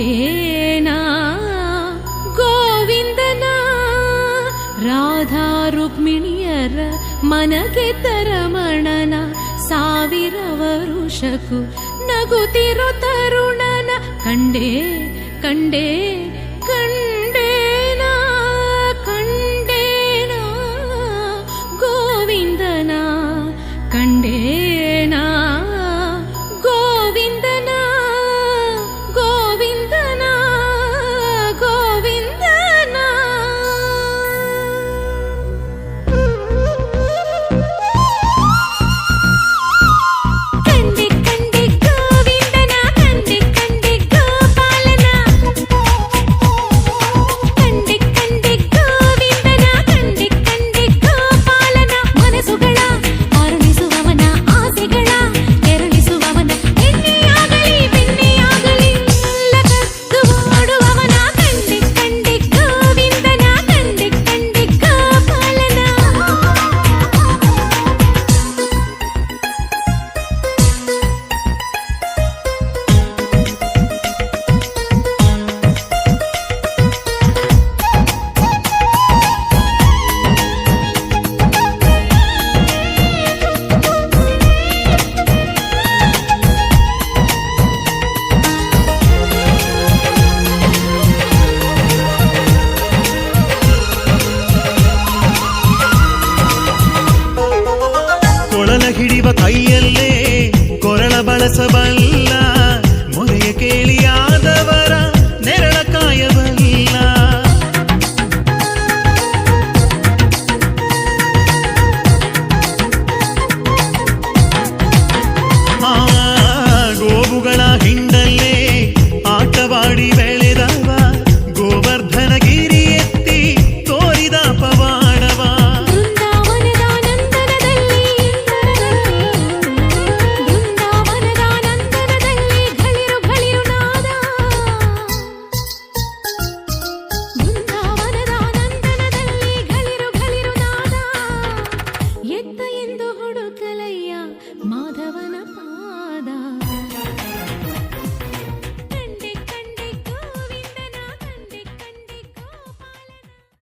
ಕೊಂಡೇನಾ ಗೋವಿಂದನ? ರಾಧಾ ರುಕ್ಮಿಣಿಯರ ಮನಗೆ ತರಮಣನ ಸಾವಿರ ವರುಷಕು ನಗುತಿರು ತರುಣನ. ಕಂಡೇ ಕಂಡೇ ಕೊಳಲ ಹಿಡಿವ ಕೈಯಲ್ಲೇ ಕೊರಳ ಬಳಸಬಲ್ಲ ಮೊರೆಯ ಕೇಳಿಯಾದವರ